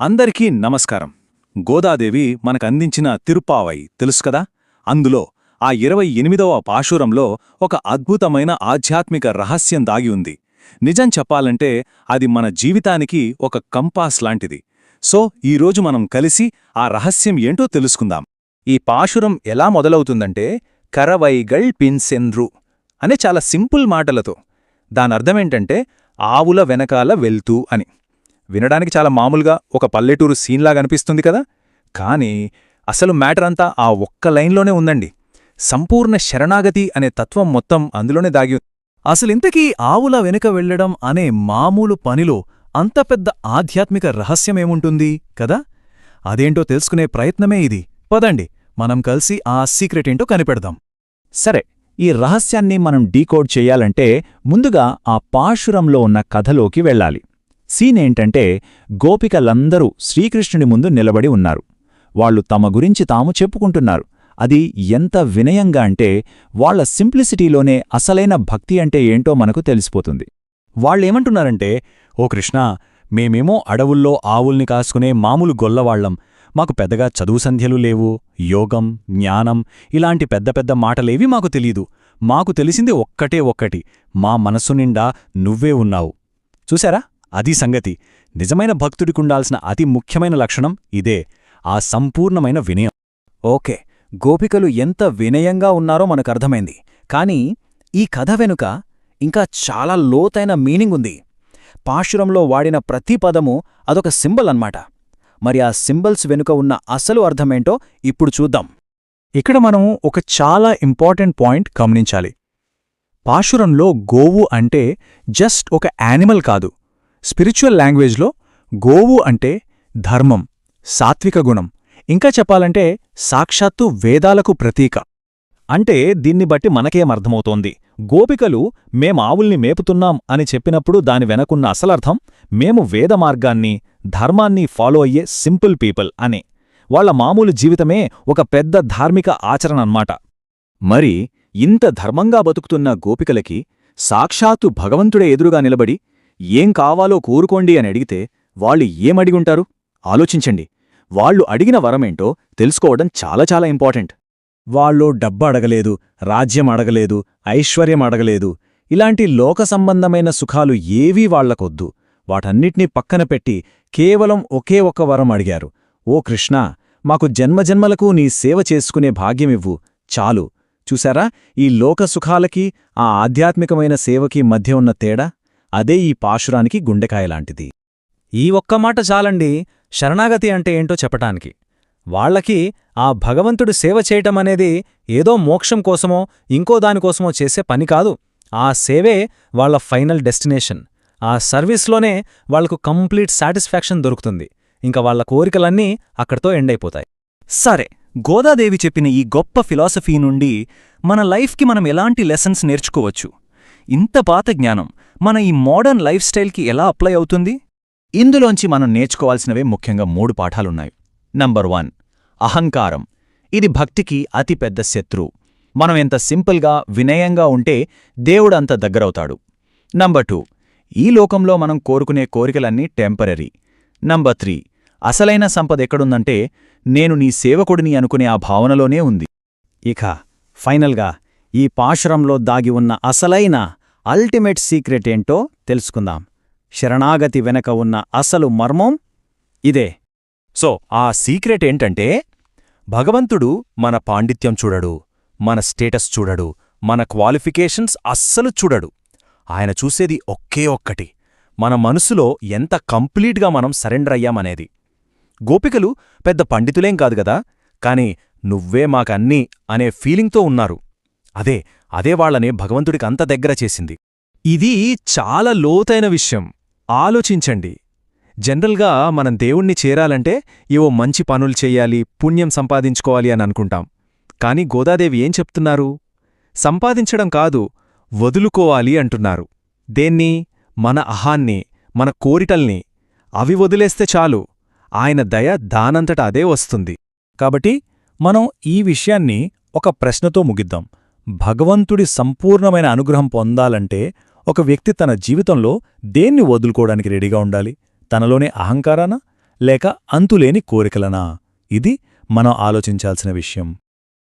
అందరికీ నమస్కారం. గోదాదేవి మనకందించిన తిరుపావై తెలుసు కదా? అందులో ఆ ఇరవై ఎనిమిదవ పాశురంలో ఒక అద్భుతమైన ఆధ్యాత్మిక రహస్యం దాగి ఉంది. నిజం చెప్పాలంటే అది మన జీవితానికి ఒక కంపాస్ లాంటిది. సో ఈరోజు మనం కలిసి ఆ రహస్యం ఏంటో తెలుసుకుందాం. ఈ పాశురం ఎలా మొదలవుతుందంటే కరవైగళ్ పిన్సెంద్రు అనే చాలా సింపుల్ మాటలతో. దానర్థమేంటంటే ఆవుల వెనకాల వెళ్తూ అని. వినడానికి చాలా మామూలుగా ఒక పల్లెటూరు సీన్లా అనిపిస్తుంది కదా? కానీ అసలు మ్యాటర్ అంతా ఆ ఒక్క లైన్లోనే ఉందండి. సంపూర్ణ శరణాగతి అనే తత్వం మొత్తం అందులోనే దాగి అసలింతకీ ఆవుల వెనుక వెళ్ళడం అనే మామూలు పనిలో అంత పెద్ద ఆధ్యాత్మిక రహస్యమేముంటుంది కదా? అదేంటో తెలుసుకునే ప్రయత్నమే ఇది. పదండి మనం కలిసి ఆ సీక్రెట్ ఏంటో కనిపెడదాం. సరే ఈ రహస్యాన్ని మనం డీకోడ్ చెయ్యాలంటే ముందుగా ఆ పాశురంలో ఉన్న కథలోకి వెళ్ళాలి. సీన్ ఏంటంటే గోపికలందరూ శ్రీకృష్ణుని ముందు నిలబడి ఉన్నారు. వాళ్ళు తమ గురించి తాము చెప్పుకుంటున్నారు. అది ఎంత వినయంగా అంటే వాళ్ళ సింప్లిసిటీలోనే అసలైన భక్తి అంటే ఏంటో మనకు తెలిసిపోతుంది. వాళ్ళేమంటున్నారంటే ఓ కృష్ణ మేమేమో అడవుల్లో ఆవుల్ని కాసుకునే మామూలు గొల్లవాళ్ళం మాకు పెద్దగా చదువు సంధ్యలు లేవు యోగం జ్ఞానం ఇలాంటి పెద్ద పెద్ద మాటలేవి మాకు తెలీదు. మాకు తెలిసింది ఒక్కటే ఒక్కటి మా మనస్సు నిండా నువ్వే ఉన్నావు. చూశారా? అది సంగతి. నిజమైన భక్తుడికుండాల్సిన అతి ముఖ్యమైన లక్షణం ఇదే. ఆ సంపూర్ణమైన వినయం. ఓకే గోపికలు ఎంత వినయంగా ఉన్నారో మనకర్థమైంది. కానీ ఈ కథ వెనుక ఇంకా చాలా లోతైన మీనింగ్ ఉంది పాశురంలో వాడిన ప్రతి పదము అదొక సింబల్ అన్నమాట మరి ఆ సింబల్స్ వెనుక ఉన్న అసలు అర్థమేంటో ఇప్పుడు చూద్దాం. ఇక్కడ మనం ఒక చాలా ఇంపార్టెంట్ పాయింట్ గమనించాలి. పాశురంలో గోవు అంటే జస్ట్ ఒక యానిమల్ కాదు. స్పిరిచువల్ లాంగ్వేజ్లో గోవు అంటే ధర్మం సాత్విక గుణం. ఇంకా చెప్పాలంటే సాక్షాత్తు వేదాలకు ప్రతీక. అంటే దీన్ని బట్టి మనకేమర్థమవుతోంది గోపికలు మేం ఆవుల్ని మేపుతున్నాం అని చెప్పినప్పుడు దాని వెనకున్న అసలర్థం మేము వేద మార్గాన్ని ధర్మాన్ని ఫాలో అయ్యే సింపుల్ పీపుల్ అని. వాళ్ళ మామూలు జీవితమే ఒక పెద్ద ధార్మిక ఆచరణ అన్నమాట మరి ఇంత ధర్మంగా బతుకుతున్న గోపికలకి సాక్షాత్తు భగవంతుడే ఎదురుగా నిలబడి ఏం కావాలో కోరుకోండి అని అడిగితే వాళ్ళు ఏమడిగుంటారు ఆలోచించండి. వాళ్ళు అడిగిన వరమేంటో తెలుసుకోవడం చాలా చాలా ఇంపార్టెంట్. వాళ్ళు డబ్బు అడగలేదు రాజ్యం అడగలేదు ఐశ్వర్యం అడగలేదు. ఇలాంటి లోక సంబంధమైన సుఖాలు ఏవీ వాళ్ళకొద్దు వాటన్నిటినీ పక్కన పెట్టి కేవలం ఒకే ఒక్క వరం అడిగారు. ఓ కృష్ణా మాకు జన్మజన్మలకు నీ సేవ చేసుకునే భాగ్యమివ్వు చాలు. చూశారా? ఈ లోక సుఖాలకి ఆ ఆధ్యాత్మికమైన సేవకి మధ్య ఉన్న తేడా? అదే ఈ పాశురానికి గుండెకాయలాంటిది. ఈ ఒక్క మాట చాలండి. శరణాగతి అంటే ఏంటో చెప్పటానికి. వాళ్ళకి ఆ భగవంతుడు సేవ చేయటమనేది ఏదో మోక్షం కోసమో ఇంకో దానికోసమో చేసే పని కాదు. ఆ సేవే వాళ్ళ ఫైనల్ డెస్టినేషన్. ఆ సర్వీస్లోనే వాళ్ళకు కంప్లీట్ సాటిస్ఫాక్షన్ దొరుకుతుంది. ఇంకా వాళ్ళ కోరికలన్నీ అక్కడితో ఎండ్ అయిపోతాయి సరే గోదాదేవి చెప్పిన ఈ గొప్ప ఫిలాసఫీ నుండి మన లైఫ్కి మనం ఎలాంటి లెసన్స్ నేర్చుకోవచ్చు? ఇంత పాత జ్ఞానం మన ఈ మోడర్న్ లైఫ్ స్టైల్కి ఎలా అప్లై అవుతుంది? ఇందులోంచి మనం నేర్చుకోవాల్సినవే ముఖ్యంగా మూడు పాఠాలున్నాయి. నంబర్ వన్ అహంకారం. ఇది భక్తికి అతిపెద్ద శత్రువు మనం ఎంత సింపుల్గా వినయంగా ఉంటే దేవుడంత దగ్గరవుతాడు. నంబర్ టూ ఈ లోకంలో మనం కోరుకునే కోరికలన్నీ టెంపరరీ. నంబర్ త్రీ అసలైన సంపద ఎక్కడుందంటే నేను నీ సేవకుడిని అనుకునే ఆ భావనలోనే ఉంది. ఇక ఫైనల్గా ఈ పాశురంలో దాగి ఉన్న అసలైన అల్టిమేట్ సీక్రెట్ ఏంటో తెలుసుకుందాం. శరణాగతి వెనక ఉన్న అసలు మర్మం ఇదే. సో ఆ సీక్రెట్ ఏంటంటే భగవంతుడు మన పాండిత్యం చూడడు మన స్టేటస్ చూడడు మన క్వాలిఫికేషన్స్ అస్సలు చూడడు. ఆయన చూసేది ఒకే ఒక్కటి మన మనసులో ఎంత కంప్లీట్గా మనం సరెండర్ అయ్యామనేది. గోపికలు పెద్ద పండితులేం కాదు గదా కాని నువ్వే మాకన్నీ అనే ఫీలింగ్తో ఉన్నారు. అదే అదే వాళ్ళనే భగవంతుడికి అంత దగ్గర చేసింది. ఇది చాలా లోతైన విషయం. ఆలోచించండి. జనరల్గా మనం దేవుణ్ణి చేరాలంటే ఏవో మంచి పనులు చెయ్యాలి పుణ్యం సంపాదించుకోవాలి అని అనుకుంటాం. కాని గోదాదేవి ఏం చెప్తున్నారు? సంపాదించడం కాదు వదులుకోవాలి అంటున్నారు. దేన్ని? మన అహాన్ని మన కోరిటల్ని. అవి వదిలేస్తే చాలు. ఆయన దయ దానంతట అదే వస్తుంది. కాబట్టి మనం ఈ విషయాన్ని ఒక ప్రశ్నతో ముగిద్దాం. భగవంతుడి సంపూర్ణమైన అనుగ్రహం పొందాలంటే ఒక వ్యక్తి తన జీవితంలో దేన్ని వదులుకోవడానికి రెడీగా ఉండాలి? తనలోనే అహంకారానా? లేక అంతులేని కోరికలనా? ఇది మనం ఆలోచించాల్సిన విషయం.